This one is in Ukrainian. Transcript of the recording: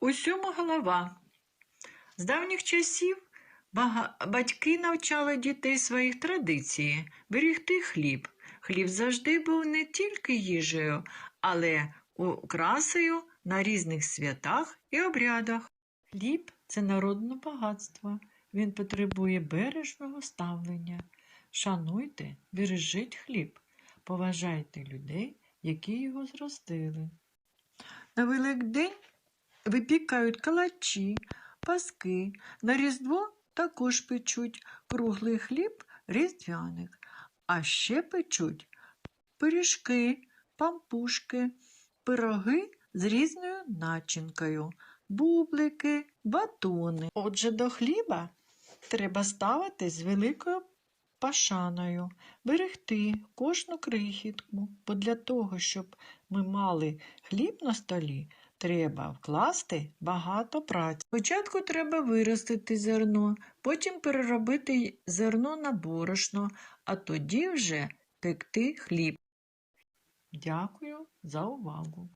Усьому голова. З давніх часів батьки навчали дітей своїх традицій берегти хліб. Хліб завжди був не тільки їжею, але окрасою на різних святах і обрядах. Хліб це народне багатство. Він потребує бережного ставлення. Шануйте, бережіть хліб, поважайте людей, які його зростили. На Великдень випікають калачі, паски. На Різдво також печуть круглий хліб різдвяник, а ще печуть пиріжки, пампушки, пироги з різною начинкою, бублики, батони. Отже, до хліба треба ставити з великою пашаною, берегти кожну крихітку, бо для того, щоб ми мали хліб на столі, треба вкласти багато праці. Спочатку треба виростити зерно, потім переробити зерно на борошно, а тоді вже пекти хліб. Дякую за увагу.